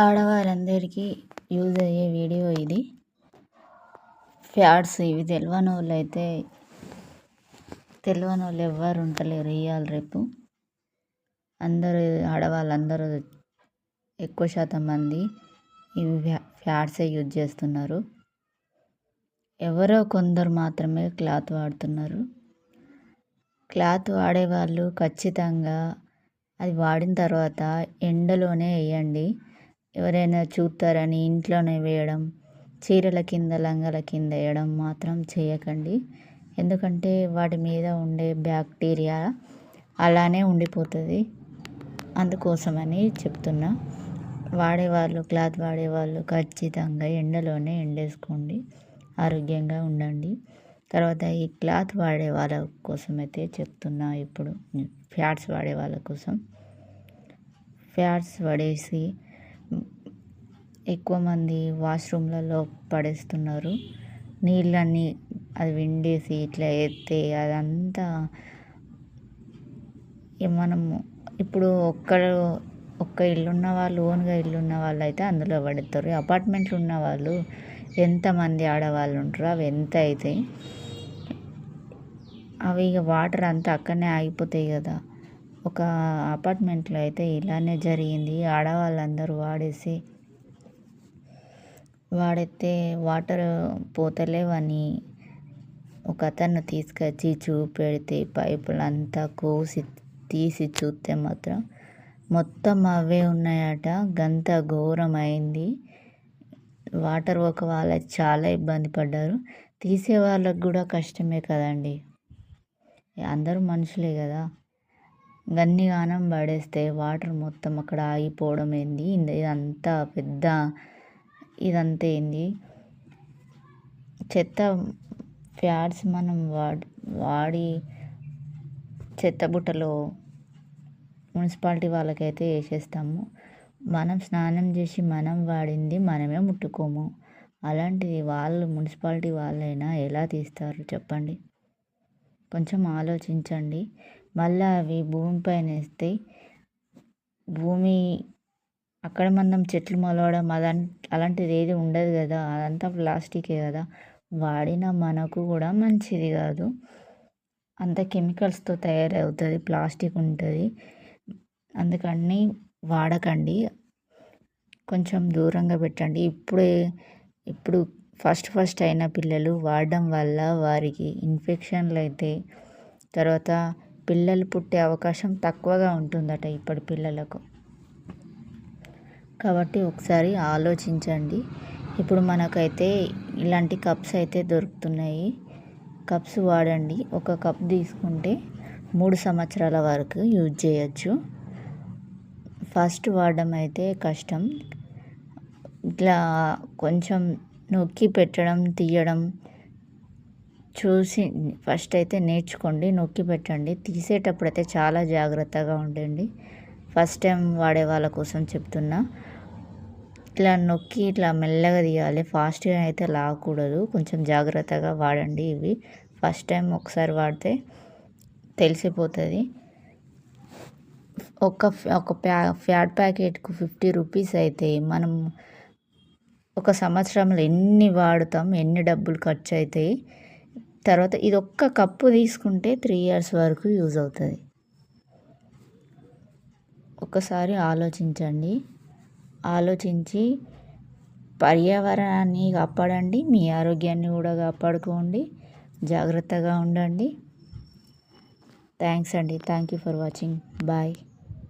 ఆడవారందరికీ use అయ్యే video ఇది. Pads ఇవి తెలియని వాళ్ళు అయితే తెలియని వాళ్ళు ఎవ్వరు ఉంటలేరు ఇవాళ రేపు. అందరూ ఆడవాళ్ళందరూ ఎక్కువ శాతం మంది ఇవి ఫ్యాడ్సే యూజ్ చేస్తున్నారు. ఎవరో కొందరు మాత్రమే క్లాత్ వాడుతున్నారు. క్లాత్ వాడేవాళ్ళు ఖచ్చితంగా అది వాడిన తర్వాత ఎండలోనే వేయండి. ఎవరైనా చూస్తారని ఇంట్లోనే వేయడం చీరల కింద లంగాల కింద వేయడం మాత్రం చేయకండి. ఎందుకంటే వాటి మీద ఉండే బ్యాక్టీరియా అలానే ఉండిపోతుంది. అందుకోసమని చెప్తున్నా. వాడేవాళ్ళు క్లాత్ వాడేవాళ్ళు ఖచ్చితంగా ఎండలోనే ఎండేసుకోండి. ఆరోగ్యంగా ఉండండి. తర్వాత ఈ క్లాత్ వాడే వాళ్ళ కోసం అయితే చెప్తున్నా ఇప్పుడు. ఫ్యాట్స్ వాడే వాళ్ళ కోసం. ఫ్యాట్స్ పడేసి ఎక్కువ మంది వాష్రూమ్లలో పడేస్తున్నారు. నీళ్ళన్నీ అది విండేసి ఇట్లా ఎత్తే అదంతా మనము ఇప్పుడు ఒక్కరు ఒక్క ఇల్లున్న వాళ్ళు ఓన్గా ఇల్లున్న వాళ్ళు అయితే అందులో పడతారు అపార్ట్మెంట్లు ఉన్న వాళ్ళు ఎంతమంది ఆడవాళ్ళు ఉంటారు అవి ఎంత అవుతాయి అవి ఇక వాటర్ అంతా అక్కడనే ఆగిపోతాయి కదా. ఒక అపార్ట్మెంట్లో అయితే ఇలానే జరిగింది. ఆడవాళ్ళందరూ వాడేసి వాడితే వాటర్ పోతలేవని ఒక అతను తీసుకొచ్చి చూపెడితే పైపులు అంతా కోసి తీసి చూస్తే మాత్రం మొత్తం అవే ఉన్నాయట. గంత ఘోరమైంది. వాటర్ ఒక వాళ్ళకి చాలా ఇబ్బంది పడ్డారు. తీసే వాళ్ళకు కూడా కష్టమే కదండి. అందరూ మనుషులే కదా. గన్ని గానం పడేస్తే వాటర్ మొత్తం అక్కడ ఆగిపోవడం ఏంది? ఇదంతా పెద్ద ఇదంతా ఏంది? చెత్త ప్యాడ్స్ మనం వాడి వాడి చెత్త బుట్టలో మున్సిపాలిటీ వాళ్ళకైతే వేసేస్తాము. మనం స్నానం చేసి మనం వాడింది మనమే ముట్టుకోము. అలాంటిది వాళ్ళు మున్సిపాలిటీ వాళ్ళైనా ఎలా తీస్తారు చెప్పండి? కొంచెం ఆలోచించండి. మళ్ళీ అవి భూమిపైన వేస్తే భూమి అక్కడ మనం చెట్లు మొలవడం అదంత అలాంటిది ఏది ఉండదు కదా. అదంతా ప్లాస్టికే కదా. వాడిన మనకు కూడా మంచిది కాదు. అంత కెమికల్స్తో తయారవుతుంది ప్లాస్టిక్ ఉంటుంది. అందుకని వాడకండి. కొంచెం దూరంగా పెట్టండి. ఇప్పుడే ఇప్పుడు ఫస్ట్ ఫస్ట్ అయిన పిల్లలు వాడడం వల్ల వారికి ఇన్ఫెక్షన్లు అయితే తర్వాత పిల్లలు పుట్టే అవకాశం తక్కువగా ఉంటుందట ఇప్పటి పిల్లలకు. కాబట్టి ఒకసారి ఆలోచించండి. ఇప్పుడు మనకైతే ఇలాంటి కప్స్ అయితే దొరుకుతున్నాయి. కప్స్ వాడండి. ఒక కప్ తీసుకుంటే మూడు సంవత్సరాల వరకు యూజ్ చేయొచ్చు. ఫస్ట్ వాడడం అయితే కష్టం. ఇట్లా కొంచెం నొక్కి పెట్టడం తీయడం చూసి ఫస్ట్ అయితే నేర్చుకోండి. నొక్కి పెట్టండి. తీసేటప్పుడు అయితే చాలా జాగ్రత్తగా ఉండండి. ఫస్ట్ టైం వాడే వాళ్ళ కోసం చెప్తున్నా. ఇట్లా నొక్కి ఇట్లా మెల్లగా తీయాలి ఫాస్ట్గా అయితే లాగకూడదు కొంచెం జాగ్రత్తగా వాడండి ఇవి. ఫస్ట్ టైం ఒకసారి వాడితే తెలిసిపోతుంది. ఒక ఒక ప్యా ఫ్యాట్ ప్యాకెట్కు ఫిఫ్టీ రూపీస్ అయితే మనం ఒక సంవత్సరంలో ఎన్ని వాడుతాం ఎన్ని డబ్బులు ఖర్చు అవుతాయి తర్వాత ఇది ఒక్క కప్పు తీసుకుంటే త్రీ ఇయర్స్ వరకు యూజ్ అవుతుంది. ఒకసారి ఆలోచించండి. ఆలోచించి పర్యావరణాన్ని కాపాడండి మీ ఆరోగ్యాన్ని కూడా కాపాడుకోండి. జాగ్రత్తగా ఉండండి. థ్యాంక్స్ అండి. Thank you for watching. Bye.